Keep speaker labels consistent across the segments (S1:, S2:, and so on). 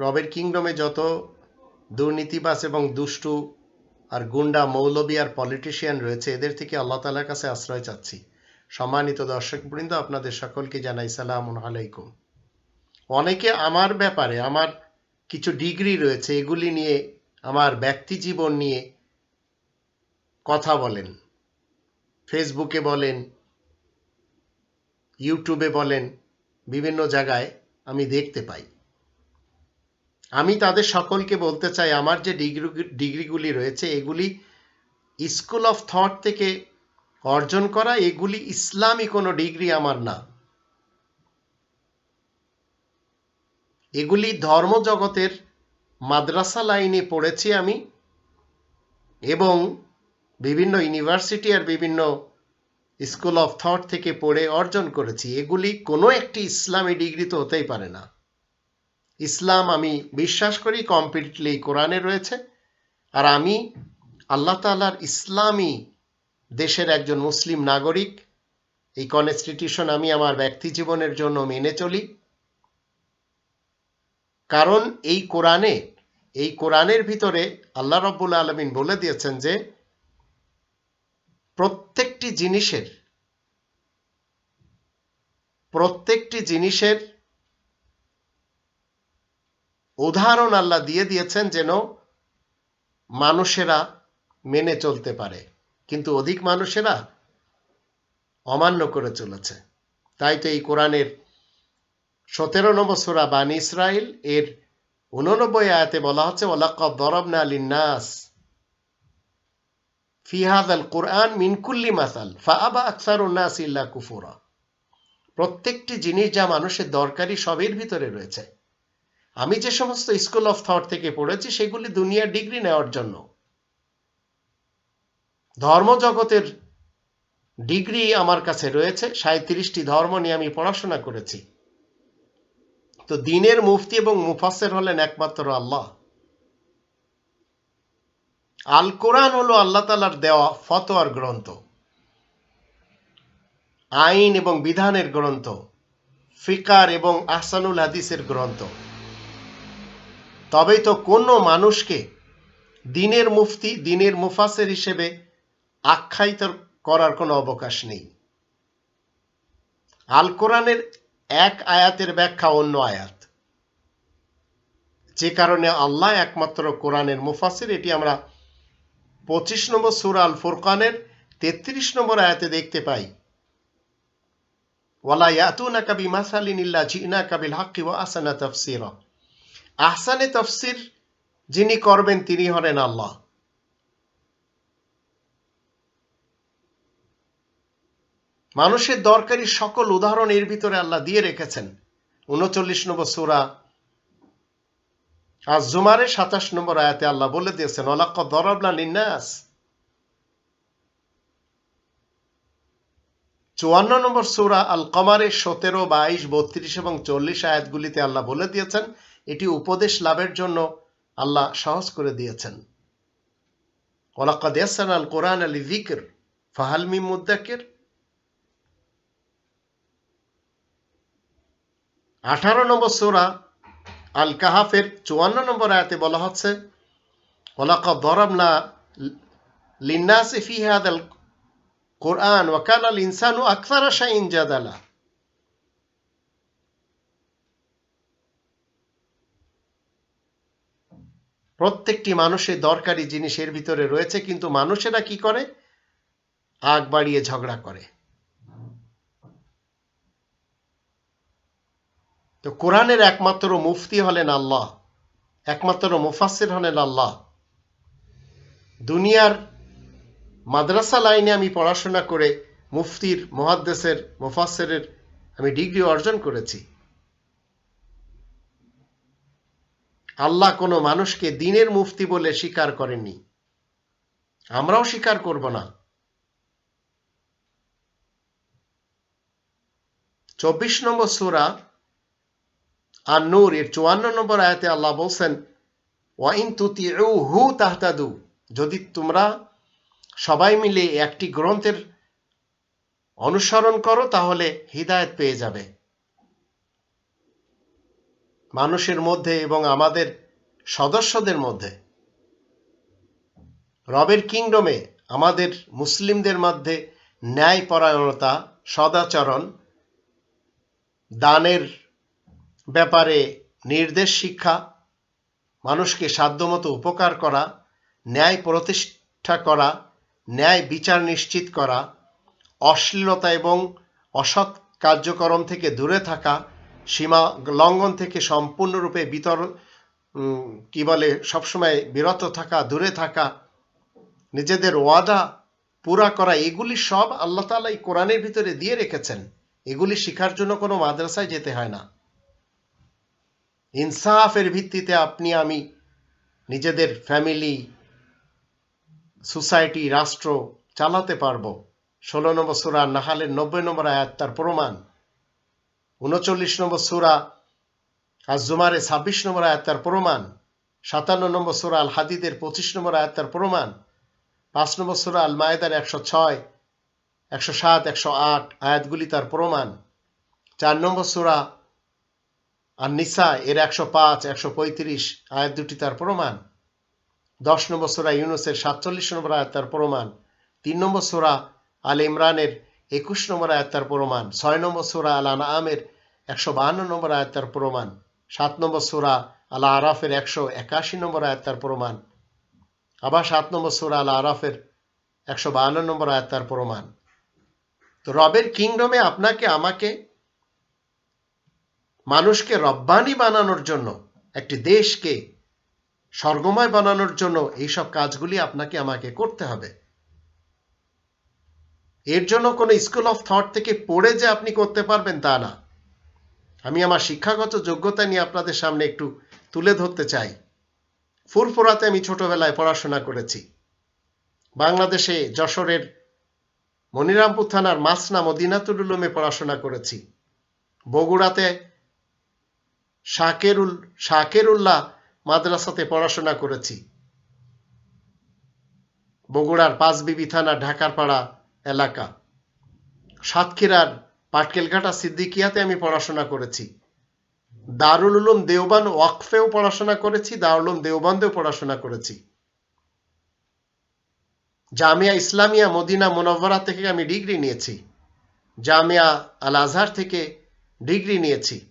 S1: রবের কিংডমে যত দুর্নীতিবাস এবং দুষ্টু আর গুন্ডা মৌলবী আর পলিটিশিয়ান রয়েছে, এদের থেকে আল্লাহ তালার কাছে আশ্রয় চাচ্ছি। সম্মানিত দর্শক দর্শকবৃন্দ, আপনাদের সকলকে জানাই সালাম আলাইকুম। অনেকে আমার ব্যাপারে আমার কিছু ডিগ্রি রয়েছে, এগুলি নিয়ে আমার ব্যক্তি জীবন নিয়ে কথা বলেন। ফেসবুকে বলেন, ইউটিউবে বলেন, বিভিন্ন জায়গায় আমি দেখতে পাই। আমি তাদের সকলকে বলতে চাই, আমার যে ডিগ্রি, ডিগ্রিগুলি রয়েছে, এগুলি স্কুল অফ থট থেকে অর্জন করা, এগুলি ইসলামী কোনো ডিগ্রি আমার না। এগুলি ধর্মজগতের মাদ্রাসা লাইনে পড়েছি আমি এবং বিভিন্ন ইউনিভার্সিটি আর বিভিন্ন স্কুল অফ থট থেকে পড়ে অর্জন করেছি। এগুলি কোনো একটি ইসলামী ডিগ্রি তো হতেই পারে না। ইসলাম আমি বিশ্বাস করি কমপ্লিটলি কোরআনে রয়েছে। আর আমি আল্লাহ তালার ইসলামী দেশের একজন মুসলিম নাগরিক, এই কনস্টিটিউশন আমি আমার ব্যক্তি জীবনের জন্য মেনে চলি। কারণ এই কোরআনে, এই কোরআনের ভিতরে আল্লাহ রব্বুল আলমিন বলে দিয়েছেন যে, প্রত্যেকটি জিনিসের প্রত্যেকটি জিনিসের উদাহরণ আল্লাহ দিয়ে দিয়েছেন যেন মানুষেরা মেনে চলতে পারে। কিন্তু অধিক মানুষেরা অমান্য করে চলেছে। তাই তো এই কোরআনের সতেরো নম্বর সুরা বান ইসরায়েল এর উননব্বই আয়াতে বলা হচ্ছে ওলাকব দরবনা আলিনাস ফিহাদ আল কোরআন মিনকুল্লি মাসাল, ফাআবা আকসার উন্নাস ইল্লা কুফুরা। প্রত্যেকটি জিনিস যা মানুষের দরকারি সবের ভিতরে রয়েছে। আমি যে সমস্ত স্কুল অফ থট থেকে পড়েছি, সেগুলি দুনিয়ার ডিগ্রি নেওয়ার জন্য। ধর্মজগতের ডিগ্রি আমার কাছে রয়েছে সাঁত্রিশটি ধর্ম নিয়ে আমি পড়াশোনা করেছি। তো দিনের মুফতি এবং মুফাসের হলেন একমাত্র আল্লাহ। আল কোরআন হলো আল্লাহ তালার দেওয়া ফতোয়ার গ্রন্থ। আইন এবং বিধানের গ্রন্থ। ফিকার এবং আহসানুল হাদিসের গ্রন্থ। তবেই তো কোনো মানুষকে দিনের মুফতি, দিনের মুফাসের হিসেবে আখ্যায়িত করার কোনো অবকাশ নেই। আল কোরআনের এক আয়াতের ব্যাখ্যা অন্য আয়াত। যে কারণে আল্লাহ একমাত্র কোরআনের মুফাসির, এটি আমরা পঁচিশ নম্বর সুরা আল ফুরকানের তেত্রিশ নম্বর আয়াতে দেখতে পাই। ওয়ালা ইয়াতুনা কাবি মাসালিন ইল্লা জিনা কাবিল হাক্কি ওয়া আসানা তাফসিরা। আহসানে তফসির যিনি করবেন তিনি হলেন আল্লাহ। মানুষের দরকারি সকল উদাহরণ এর ভিতরে আল্লাহ দিয়ে রেখেছেন। উনচল্লিশ নম্বর সুরা আজ জুমারে সাতাশ নম্বর আয়াতে আল্লাহ বলে দিয়েছেন অলাক্ক দরবলা নিন্নাস চুয়ান্ন নম্বর সুরা আল কমারের সতেরো, বাইশ, বত্রিশ এবং চল্লিশ আয়াতগুলিতে আল্লাহ বলে দিয়েছেন এটি উপদেশ লাভের জন্য আল্লাহ সহজ করে দিয়েছেন। ইয়াসান আল কোরআন আলী জিকির ফাহালমি মুদ্দাকের আঠারো নম্বর সোরা আল কাহাফের চুয়ান্ন নম্বর আয়াতে বলা হচ্ছে ওলাকা দরবনা লিন্নাস ফিহাদ আল কোরআন ওয়াকাল আল ইনসানু আকসার শাইন জাদালা। প্রত্যেকটি মানুষের দরকারি জিনিসের ভিতরে রয়েছে, কিন্তু মানুষেরা কি করে? আগ বাড়িয়ে ঝগড়া করে। তো কোরআনের একমাত্র মুফতি হলেন আল্লাহ, একমাত্র মুফাসির হলেন আল্লাহ। দুনিয়ার মাদ্রাসা লাইনে আমি পড়াশোনা করে মুফতির মহাদ্দেশের মুফাসের আমি ডিগ্রি অর্জন করেছি। আল্লাহ কোনো মানুষকে দিনের মুফতি বলে স্বীকার করেননি। আমরাও স্বীকার করব না। চব্বিশ নম্বর সুরা আর নূর এর চুয়ান্ন নম্বর আয়াতে আল্লাহ বলছেন, ওয়াইন তুতি হু তাহতাদু যদি তোমরা সবাই মিলে একটি গ্রন্থের অনুসরণ করো, তাহলে হৃদায়ত পেয়ে যাবে। মানুষের মধ্যে এবং আমাদের সদস্যদের মধ্যে। রবের কিংডমে আমাদের মুসলিমদের মধ্যে ন্যায়পরায়ণতা, সদাচরণ, দানের ব্যাপারে নির্দেশ শিক্ষা, মানুষকে সাধ্যমতো উপকার করা, ন্যায় প্রতিষ্ঠা করা, ন্যায় বিচার নিশ্চিত করা, অশ্লীলতা এবং অসৎ কার্যক্রম থেকে দূরে থাকা সীমা লঙ্ঘন থেকে সম্পূর্ণরূপে বিতর কি বলে, সবসময় বিরত থাকা, দূরে থাকা, নিজেদের ওয়াদা পুরা করা, এগুলি সব আল্লাহ তাআলা এই কোরআনের ভিতরে দিয়ে রেখেছেন। এগুলি শেখার জন্য কোনো মাদ্রাসায় যেতে হয় না। ইনসাফের ভিত্তিতে আপনি, আমি, নিজেদের ফ্যামিলি, সোসাইটি, রাষ্ট্র চালাতে পারব। ষোলো নম্বর সুরা নাহালের নব্বই নম্বর আয়াত তার প্রমাণ। উনচল্লিশ নম্বর সুরা আর জুমারে ছাব্বিশ নম্বর আয়াত তার প্রমাণ। সাতান্ন নম্বর সুরা আল হাদিদের পঁচিশ নম্বর আয়াত তার প্রমাণ। পাঁচ নম্বর সুরা আল মায়েদার একশো ছয়, একশো সাত, একশো আট আয়াতগুলি তার প্রমাণ। চার নম্বর সুরা আর নিসা এর একশো পাঁচ, একশো পঁয়ত্রিশ আয়াত দুটি তার প্রমাণ। দশ নম্বর সুরা ইউনুসের সাতচল্লিশ নম্বর আয়াত তার প্রমাণ। তিন নম্বর সুরা আল ইমরানের একুশ নম্বর আয়াত তার প্রমাণ, ছয় নম্বর সুরা আল আনামের একশো বাহান্ন নম্বর আয়াত তার প্রমাণ, সাত নম্বর সুরা আল আরাফের একশো একাশি নম্বর আয়াত তার প্রমাণ, আবার সাত নম্বর সুরা আল আরাফের একশো বাহান্ন নম্বর আয়াত তার প্রমাণ। তো রবের কিংডমে আপনাকে, আমাকে, মানুষকে রব্বানি বানানোর জন্য, একটি দেশকে স্বর্গময় বানানোর জন্য এইসব কাজগুলি আপনাকে, আমাকে করতে হবে। এর জন্য কোনো স্কুল অফ থট থেকে পড়ে যে আপনি করতে পারবেন তা না। আমি আমার শিক্ষাগত যোগ্যতা নিয়ে আপনাদের সামনে একটু তুলে ধরতে চাই। ফুরফুরাতে আমি ছোটবেলায় পড়াশোনা করেছি। বাংলাদেশে যশোরের মনিরামপুর থানার মাসনা মদিনাতুল পড়াশোনা করেছি। বগুড়াতে শাকেরুল শাকেরুল্লাহ মাদ্রাসাতে পড়াশোনা করেছি। বগুড়ার পাঁচবিবি থানা ঢাকার পাড়া এলাকা। সাতক্ষীরার পাটকেলঘাটা সিদ্দিকিয়াতে আমি পড়াশোনা করেছি। দারুল উলুম দেওবান ওয়াকফেও পড়াশোনা করেছি, দারুল উলুম দেওবান্দেও পড়াশোনা করেছি। জামিয়া ইসলামিয়া মদিনা মোনভরা থেকে আমি ডিগ্রি নিয়েছি। জামিয়া আল আজহার থেকে ডিগ্রি নিয়েছি।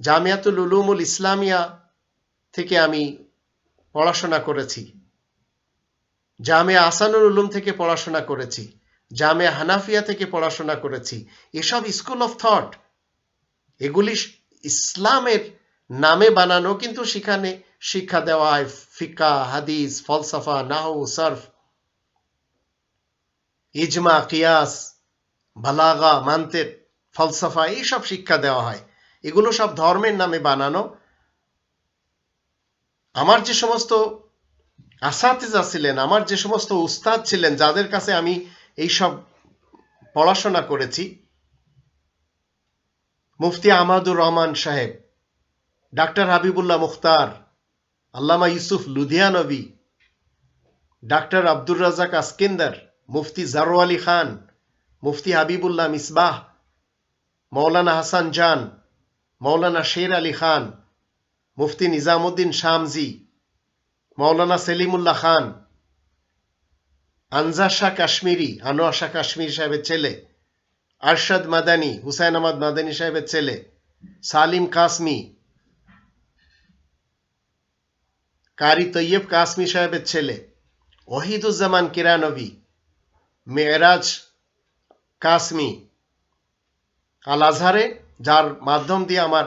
S1: জামিয়াতুল উলুমুল ইসলামিয়া থেকে আমি পড়াশোনা করেছি। জামিয়া আসানুল উলুম থেকে পড়াশোনা করেছি জামিয়া হানাফিয়া থেকে পড়াশোনা করেছি, এসব স্কুল অফ থট। এগুলি ইসলামের নামে বানানো, কিন্তু সেখানে শিক্ষা দেওয়া হয় ফিকা, হাদিস, ফলসাফা নাহু সার্ফ, ইজমা, কিয়াস, বালাগা, মান্তের, ফলসাফা, এইসব শিক্ষা দেওয়া হয়। এগুলো সব ধর্মের নামে বানানো। আমার যে সমস্ত আসাতিজা ছিলেন, আমার যে সমস্ত উস্তাদ ছিলেন, যাদের কাছে আমি এইসব পড়াশোনা করেছি, মুফতি আহমাদুর রহমান সাহেব, ডাক্তার হাবিবুল্লাহ মুখতার, আল্লামা ইউসুফ লুধিয়ানবী ডাক্তার আব্দুর রাজাক আসকিন্দার, মুফতি জারো আলী খান, মুফতি হাবিবুল্লাহ মিসবাহ, মৌলানা হাসান জান, মৌলানা শের আলী খান, মুফতি নিজামুদ্দিন শামজি মৌলানা সেলিমুল্লাহ খান আনজার শাহ কাশ্মীরি, আনোয়ার শাহ কাশ্মীর সাহেবের ছেলে, আরশাদ মাদানী, হুসাইন আহমদ মাদানী সাহেবের ছেলে, সালিম কাসমি, কারি তৈয়ব কাসমি সাহেবের ছেলে, ওহিদুজ্জামান কিরানবী, মেয়েরাজ কাসমি আল আজহারে যার মাধ্যম দিয়ে আমার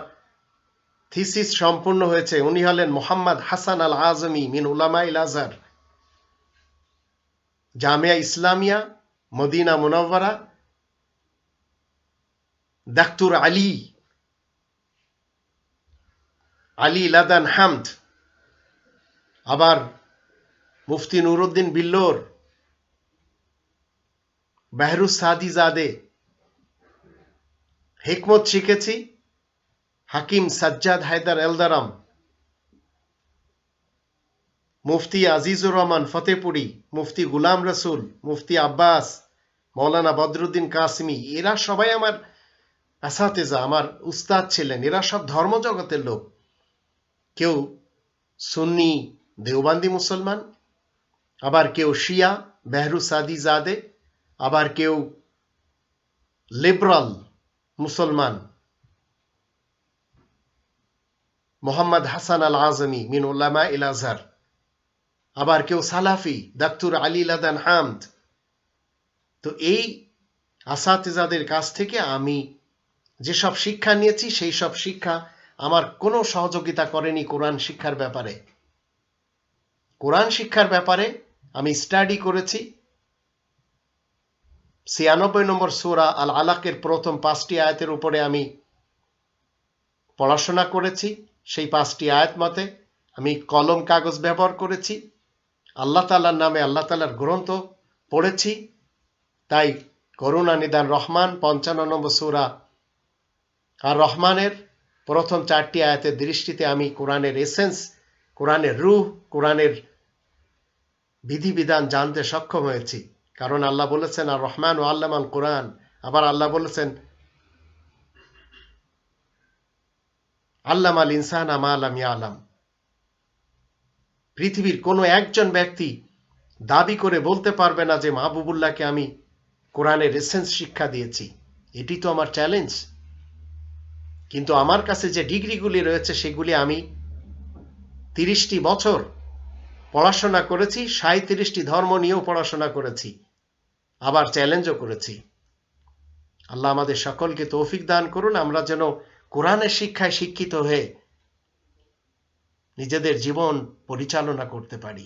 S1: থিসিস সম্পূর্ণ হয়েছে। উনি হলেন মোহাম্মদ হাসান আল আজমি মিন উলামাইল আজহার জামিয়া ইসলামিয়া, মদিনা মুনওয়ারা, দাক্তুর আলী আলী লাদান হামদ, আবার মুফতি নুরুদ্দিন বিল্লোর বেহরুজ সাদি জাদে হিকমত শিখেছি। হাকিম সাজ্জাদ হায়দার এলদারাম, মুফতি আজিজুর রহমান ফতেপুরি, মুফতি গুলাম রসুল, মুফতি আব্বাস মৌলানা বদরুদ্দিন কাসমি, এরা সবাই আমার আসাতেজা, আমার উস্তাদ ছিলেন। এরা সব ধর্মজগতের লোক। কেউ সুন্নি, দেওবান্দি মুসলমান, আবার কেউ শিয়া, বেহরু সাদি জাদে, আবার কেউ লিবারাল মুসলমান। মোহাম্মদ হাসান আল আজমি মিন উল্লামা ইল আজহার আবার কেউ সালাফি দাক্তুর আলী লাদান হামদ। তো এই আসাতেজাদের কাছ থেকে আমি যেসব শিক্ষা নিয়েছি, সেই সব শিক্ষা আমার কোনো সহযোগিতা করেনি কোরআন শিক্ষার ব্যাপারে। কোরআন শিক্ষার ব্যাপারে আমি স্টাডি করেছি। ছিয়ানব্বই নম্বর সুরা আল আলাকের প্রথম পাঁচটি আয়াতের উপরে আমি পড়াশোনা করেছি। সেই পাঁচটি আয়াত মতে আমি কলম, কাগজ ব্যবহার করেছি, আল্লাহ তালার নামে আল্লাহ তালার গ্রন্থ পড়েছি, তাই করুণা নিদান রহমান, পঞ্চান্ন নম্বর সুরা আর রহমানের প্রথম চারটি আয়াতের দৃষ্টিতে আমি কোরআনের এসেন্স কোরআনের রুহ, কোরআনের বিধিবিধান জানতে সক্ষম হয়েছি। কারণ আল্লাহ বলেছেন আর রহমান ও আল্লামান কোরআন। আবার আল্লাহ বলেছেন আল্লাম আল ইনসান আমা আলাম আলাম পৃথিবীর কোনো একজন ব্যক্তি দাবি করে বলতে পারবে না যে মাহবুবুল্লাহকে আমি কোরআনের এসেন্স শিক্ষা দিয়েছি। এটি তো আমার চ্যালেঞ্জ কিন্তু আমার কাছে যে ডিগ্রিগুলি রয়েছে, সেগুলি আমি তিরিশটি বছর পড়াশোনা করেছি সাঁত্রিশটি ধর্ম নিয়েও পড়াশোনা করেছি, আবার চ্যালেঞ্জও করেছি। আল্লাহ আমাদের সকলকে তৌফিক দান করুন, আমরা যেন কোরআনের শিক্ষায় শিক্ষিত হয়ে নিজেদের জীবন পরিচালনা করতে পারি।